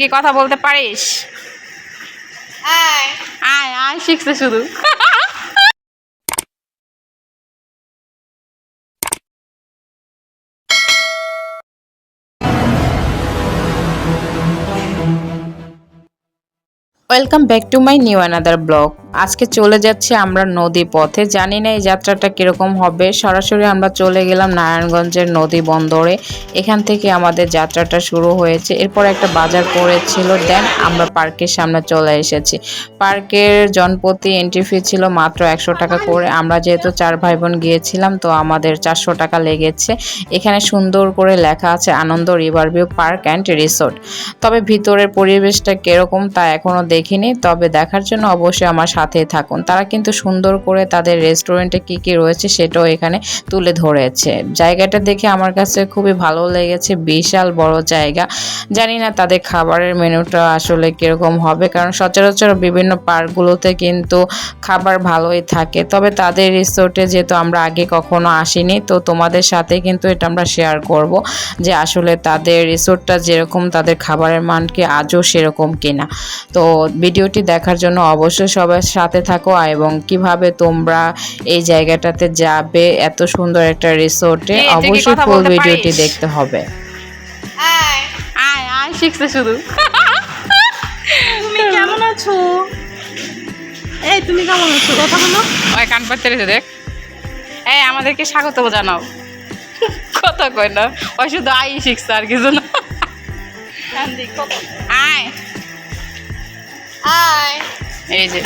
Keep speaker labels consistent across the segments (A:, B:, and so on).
A: কি কথা বলতে পারিস?
B: আয়।
A: আয় আয় শিখছে শুধু। Welcome back to my new another blog আজকে চলে যাচ্ছি আমরা নদী পথে। জানি না এই যাত্রাটা কীরকম হবে। সরাসরি আমরা চলে গেলাম নারায়ণগঞ্জের নদী বন্দরে। এখান থেকে আমাদের যাত্রাটা শুরু হয়েছে। এরপর একটা বাজার পড়েছিল। দেন আমরা পার্কের সামনে চলে এসেছি। পার্কের জনপ্রতি এন্ট্রি ফি ছিল মাত্র একশো টাকা করে। আমরা যেহেতু চার ভাই বোন গিয়েছিলাম, তো আমাদের চারশো টাকা লেগেছে। এখানে সুন্দর করে লেখা আছে, Anand riverview park and resort. তবে ভিতরের পরিবেশটা কীরকম তা এখনও দেখিনি। তবে দেখার জন্য অবশ্যই আমার সাথেই থাকুন। তারা কিন্তু সুন্দর করে তাদের রেস্টুরেন্টে কি কি রয়েছে সেটাও এখানে তুলে ধরেছে। জায়গাটা দেখে আমার কাছে খুবই ভালো লেগেছে, বিশাল বড় জায়গা। জানি না তাদের খাবারের মেনুটা আসলে কীরকম হবে, কারণ সচরাচর বিভিন্ন পার্কগুলোতে কিন্তু খাবার ভালোই থাকে। তবে তাদের রিসোর্টে যেহেতু আমরা আগে কখনো আসিনি, তো তোমাদের সাথে কিন্তু এটা আমরা শেয়ার করব যে আসলে তাদের রিসোর্টটা যেরকম, তাদের খাবারের মান কি আজও সেরকম কিনা। তো ভিডিওটি দেখার জন্য অবশ্যই সবার সাথে থাকো এবং কীভাবে তোমরা এই জায়গাটাতে যাবে এত সুন্দর একটা রিসোর্টে অবশ্যই ফুল ভিডিওটি দেখতে হবে।
B: আয়।
A: আয় আয় শিখছে শুধু।
B: তুমি কেমন আছো? এই তুমি কেমন আছো? কথা বলো।
A: ওই কান রেখে দেখ। এই আমাদেরকে স্বাগত জানাও। কথা কয় না। ওই শুধু আই শিখছে আর কিছু না। আয়।
B: আয়।
A: এই যে।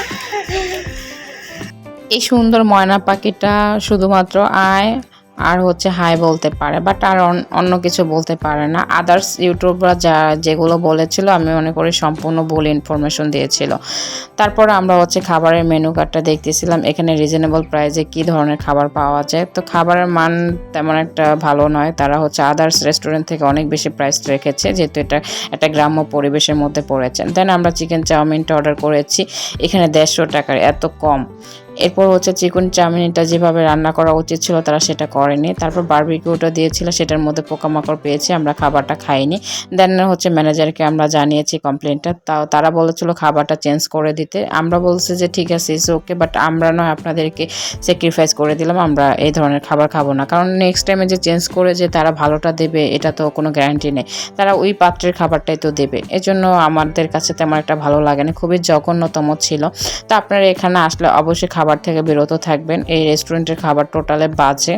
A: এই সুন্দর ময়না পাখিটা শুধুমাত্র আয় আর হচ্ছে হাই বলতে পারে বাট আর অন্য কিছু বলতে পারে না। আদার্স ইউটিউবরা যা যেগুলো বলেছিল, আমি মনে করি সম্পূর্ণ ভুল ইনফরমেশন দিয়েছিল। তারপর আমরা হচ্ছে খাবারের মেনু কার্ডটা দেখতেছিলাম, এখানে রিজনেবল প্রাইসে কি ধরনের খাবার পাওয়া যায়। তো খাবারের মান তেমন একটা ভালো নয়, তারা হচ্ছে আদার্স রেস্টুরেন্ট থেকে অনেক বেশি প্রাইস রেখেছে, যেহেতু এটা একটা গ্রাম্য পরিবেশের মধ্যে পড়েছে। দেন আমরা চিকেন চাউমিনটা অর্ডার করেছি, এখানে দেড়শো টাকার, এত কম। এরপর হচ্ছে চিকেন চাউমিনটা যেভাবে রান্না করা উচিত ছিল তারা সেটা করেনি। তারপর বারবিকিউটা দিয়েছিল, সেটার মধ্যে পোকামাকড় পেয়েছি, আমরা খাবারটা খাইনি। দেন হচ্ছে ম্যানেজারকে আমরা জানিয়েছি কমপ্লেনটা তাও তারা বলেছিল খাবারটা চেঞ্জ করে দিতে। আমরা বলছি যে ঠিক আছে ইস ওকে বাট আমরা নয়, আপনাদেরকে স্যাক্রিফাইস করে দিলাম, আমরা এই ধরনের খাবার খাব না। কারণ নেক্সট টাইমে যে চেঞ্জ করে যে তারা ভালোটা দেবে, এটা তো কোনো গ্যারান্টি নেই। তারা ওই পাত্রের খাবারটাই তো দেবে। এজন্য আমাদের কাছে তেমন একটা ভালো লাগে না, খুবই জঘন্যতম ছিল। তো আপনারা এখানে আসলে অবশ্যই খাবার থেকে বিরত থাকবেন। এই রেস্টুরেন্টের খাবার টোটালে বাজে।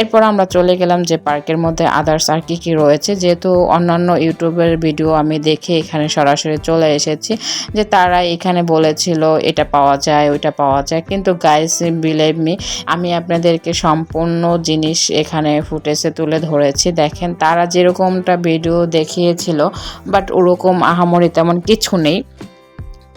A: এরপর আমরা চলে গেলাম যে পার্কের মধ্যে আদার্স আর কী কী রয়েছে। যেহেতু অন্যান্য ইউটিউবের ভিডিও আমি দেখে এখানে সরাসরি চলে এসেছি যে তারা এখানে বলেছিল, এটা পাওয়া যায়, ওইটা পাওয়া যায়। কিন্তু গাইস বিলেভ মি আমি আপনাদেরকে সম্পূর্ণ জিনিস এখানে ফুটেজে তুলে ধরেছি। দেখেন, তারা যেরকমটা ভিডিও দেখিয়েছিল বাট ওরকম আহামরি তেমন কিছু নেই।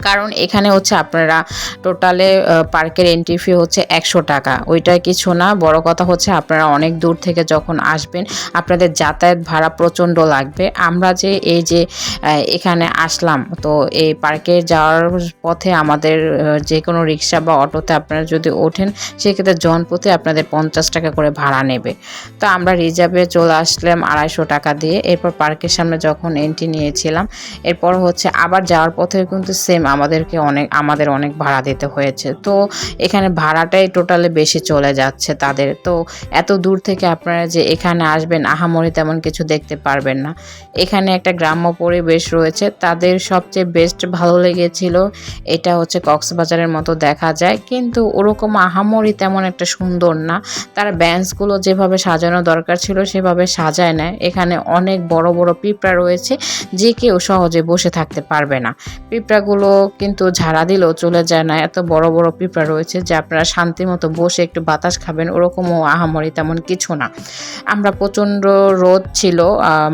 A: কারণ এখানে হচ্ছে আপনারা টোটালে পার্কের এন্ট্রি ফি হচ্ছে একশো টাকা। ওইটা কিছু না, বড় কথা হচ্ছে আপনারা অনেক দূর থেকে যখন আসবেন, আপনাদের যাতায়াত ভাড়া প্রচণ্ড লাগবে। আমরা যে এই যে এখানে আসলাম, তো এই পার্কে যাওয়ার পথে আমাদের যে কোনো রিক্সা বা অটোতে আপনারা যদি ওঠেন, সেক্ষেত্রে জনপ্রতি আপনাদের পঞ্চাশ টাকা করে ভাড়া নেবে। তো আমরা রিজার্ভে চলে আসলাম আড়াইশো টাকা দিয়ে। এরপর পার্কের সামনে যখন এন্ট্রি নিয়েছিলাম, এরপর হচ্ছে আবার যাওয়ার পথে কিন্তু সেম আমাদেরকে অনেক, আমাদের অনেক ভাড়া দিতে হয়েছে। তো এখানে ভাড়াটাই টোটালে বেশি চলে যাচ্ছে তাদের। তো এত দূর থেকে আপনারা যে এখানে আসবেন, আহামরি তেমন কিছু দেখতে পারবেন না। এখানে একটা গ্রাম্য পরিবেশ রয়েছে, তাদের সবচেয়ে বেস্ট ভালো লেগেছিল, এটা হচ্ছে কক্সবাজারের মতো দেখা যায়। কিন্তু ওরকম আহামরি তেমন একটা সুন্দর না। তার বেঞ্চগুলো যেভাবে সাজানো দরকার ছিল, সেভাবে সাজায় নেয় এখানে অনেক বড় বড় পিঁপড়া রয়েছে, যে কেউ সহজে বসে থাকতে পারবে না। পিঁপড়াগুলো কিন্তু ঝাড়া দিলেও চলে যায় না। এত বড় বড় পিঁপড়া রয়েছে যে আপনারা শান্তি মতো বসে একটু বাতাস খাবেন, ওরকমও আহামরি তেমন কিছু না। আমরা প্রচণ্ড রোদ ছিল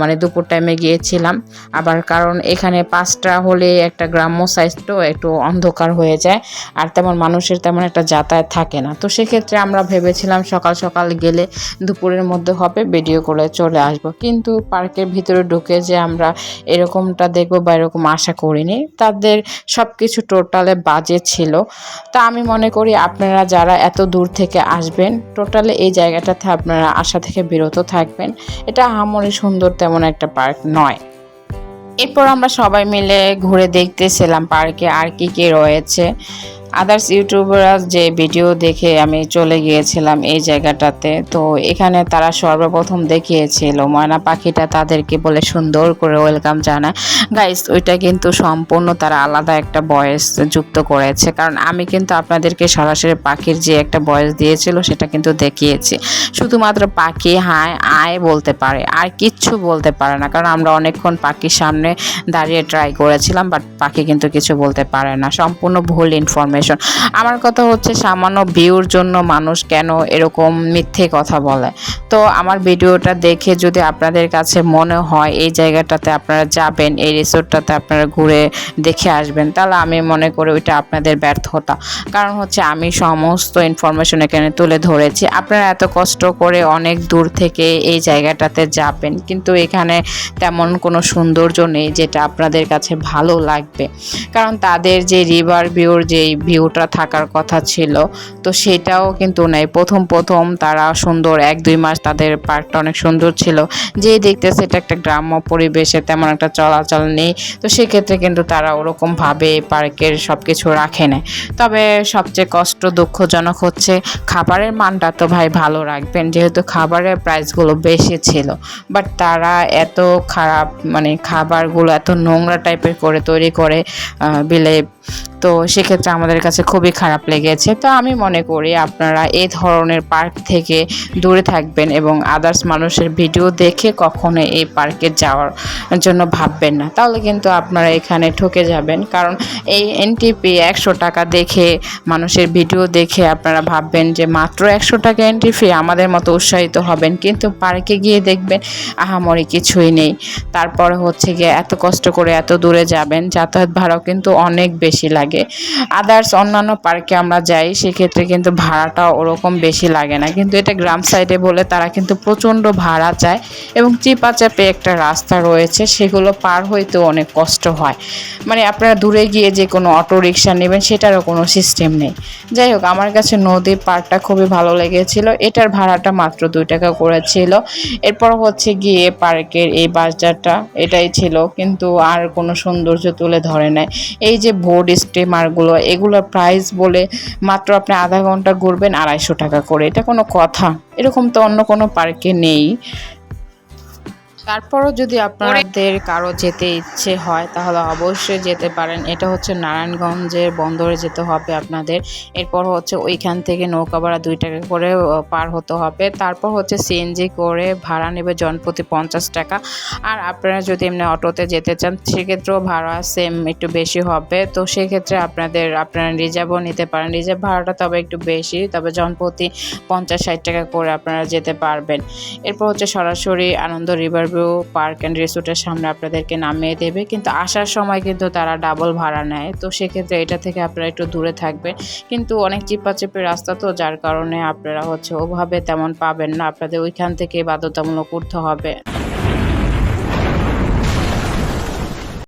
A: মানে দুপুর টাইমে গিয়েছিলাম। আবার কারণ এখানে পাঁচটা হলে একটা গ্রাম্য তো একটু অন্ধকার হয়ে যায়, আর তেমন মানুষের তেমন একটা যাতায়াত থাকে না। তো সেক্ষেত্রে আমরা ভেবেছিলাম সকাল সকাল গেলে দুপুরের মধ্যে হবে ভিডিও করে চলে আসব। কিন্তু পার্কের ভিতরে ঢুকে যে আমরা এরকমটা দেখব বা এরকম আশা করিনি, তাদের সব কিছু টোটালে বাজে ছিল। তা আমি মনে করি আপনারা যারা এত দূর থেকে আসবেন, টোটালে এই জায়গাটাতে আপনারা আসা থেকে বিরত থাকবেন। এটা আহামরি সুন্দর তেমন একটা পার্ক নয়। এরপর আমরা সবাই মিলে ঘুরে দেখতেছিলাম পার্কে আর কি কি রয়েছে। আদার্স ইউটিউবাররা যে ভিডিও দেখে আমি চলে গিয়েছিলাম এই জায়গাটাতে, তো এখানে তারা সর্বপ্রথম দেখিয়েছিল। ময়না পাখিটা তাদেরকে বলে সুন্দর করে ওয়েলকাম জানায়। গাইস ওইটা কিন্তু সম্পূর্ণ তারা আলাদা একটা বয়স যুক্ত করেছে। কারণ আমি কিন্তু আপনাদেরকে সরাসরি পাখির যে একটা বয়স দিয়েছিল, সেটা কিন্তু দেখিয়েছি। শুধুমাত্র পাখি হায়, আয় বলতে পারে, আর কিচ্ছু বলতে পারে না। কারণ আমরা অনেকক্ষণ পাখির সামনে দাঁড়িয়ে ট্রাই করেছিলাম বাট পাখি কিন্তু কিছু বলতে পারে না। সম্পূর্ণ ভুল ইনফরমেশন আমার কথা হচ্ছে সামান্য ভিউর জন্য মানুষ কেন এরকম মিথ্যে কথা বলে? তো আমার ভিডিওটা দেখে যদি আপনাদের কাছে মনে হয় এই জায়গাটাতে আপনারা যাবেন, এই রিসোর্টটাতে আপনারা ঘুরে দেখে আসবেন, তাহলে আমি মনে করি ওইটা আপনাদের ব্যর্থতা। কারণ হচ্ছে আমি সমস্ত ইনফরমেশন এখানে তুলে ধরেছি। আপনারা এত কষ্ট করে অনেক দূর থেকে এই জায়গাটাতে যাবেন, কিন্তু এখানে তেমন কোনো সৌন্দর্য নেই যেটা আপনাদের কাছে ভালো লাগবে। কারণ তাদের যে রিভার ভিউর যে ভিউটা থাকার কথা ছিল। তো সেটাও কিন্তু নেই। প্রথম প্রথম তারা সুন্দর এক, দুই মাস তাদের পার্কটা অনেক সুন্দর ছিল। যেই দেখতেছে এটা একটা গ্রাম্য পরিবেশে তেমন একটা চলাচল নেই। তো সেক্ষেত্রে কিন্তু তারা ওরকমভাবে পার্কের সব কিছু রাখে না তবে সবচেয়ে কষ্ট দুঃখজনক হচ্ছে খাবারের মানটা তো ভাই ভালো রাখবেন। যেহেতু খাবারের প্রাইসগুলো বেশি ছিল। বাট তারা এত খারাপ মানে খাবারগুলো এত নোংরা টাইপের করে তৈরি করে বিলে। তো সেক্ষেত্রে আমাদের কাছে খুবই খারাপ লেগেছে। তো আমি মনে করি আপনারা এই ধরনের পার্ক থেকে দূরে থাকবেন এবং আদার্স মানুষের ভিডিও দেখে কখনো এই পার্কে যাওয়ার জন্য ভাববেন না। তাহলে কিন্তু আপনারা এখানে ঠকে যাবেন। কারণ এই এনটিপি একশো টাকা দেখে, মানুষের ভিডিও দেখে আপনারা ভাববেন যে মাত্র একশো টাকা এন্ট্রি ফি আমাদের মতো উৎসাহিত হবেন। কিন্তু পার্কে গিয়ে দেখবেন, আহামরি কিছুই নেই। তারপরে হচ্ছে গিয়ে এত কষ্ট করে এত দূরে যাবেন, যাতায়াত ভাড়াও কিন্তু অনেক বেশি লাগে। আদার্স অন্যান্য পার্কে আমরা যাই, সেক্ষেত্রে কিন্তু ভাড়াটা ওরকম বেশি লাগে না। কিন্তু এটা গ্রাম সাইডে বলে তারা কিন্তু প্রচণ্ড ভাড়া চায় এবং চিপা চাপে একটা রাস্তা রয়েছে, সেগুলো পার হইতেও অনেক কষ্ট হয়। মানে আপনারা দূরে গিয়ে যে কোনো অটো রিক্সা নেবেন, সেটারও কোনো সিস্টেম নেই। যাই হোক, আমার কাছে নদীর পার্কটা খুবই ভালো লেগেছিল। এটার ভাড়াটা মাত্র দুই টাকা করেছিল এরপর হচ্ছে গিয়ে পার্কের এই বাজারটা, এটাই ছিল। কিন্তু আর কোনো সৌন্দর্য তুলে ধরে নাই। এই যে বোর্ড স্টিমারগুলো এগুলোর প্রাইস বলে মাত্র আপনি আধা ঘণ্টা ঘুরবেন আড়াইশো টাকা করে। এটা কোনো কথা। এরকম তো অন্য কোনো পার্কে নেই। তারপরও যদি আপনাদের কারও যেতে ইচ্ছে হয় তাহলে অবশ্যই যেতে পারেন। এটা হচ্ছে নারায়ণগঞ্জের বন্দরে যেতে হবে আপনাদের। এরপর হচ্ছে ওইখান থেকে নৌকা ভাড়া দুই টাকা করে পার হতে হবে। তারপর হচ্ছে সিএনজি করে ভাড়া নেবে জনপ্রতি পঞ্চাশ টাকা। আর আপনারা যদি এমনি অটোতে যেতে চান সেক্ষেত্রেও ভাড়া সেম একটু বেশি হবে। তো সেক্ষেত্রে আপনাদের আপনারা রিজার্ভও নিতে পারেন। রিজার্ভ ভাড়াটা তবে একটু বেশি তবে জনপ্রতি পঞ্চাশ ষাট টাকা করে আপনারা যেতে পারবেন। এরপর হচ্ছে সরাসরি Anand river view park and রিসোর্টের সামনে আপনাদেরকে নামিয়ে দেবে। কিন্তু আসার সময় কিন্তু তারা ডাবল ভাড়া নেয়। তো সেক্ষেত্রে এটা থেকে আপনারা একটু দূরে থাকবেন। কিন্তু অনেক চিপাচিপি রাস্তা তো, যার কারণে আপনারা হচ্ছে ওভাবে তেমন পাবেন না। আপনাদের ওইখান থেকে বাধ্যতামূলক উঠতে হবে।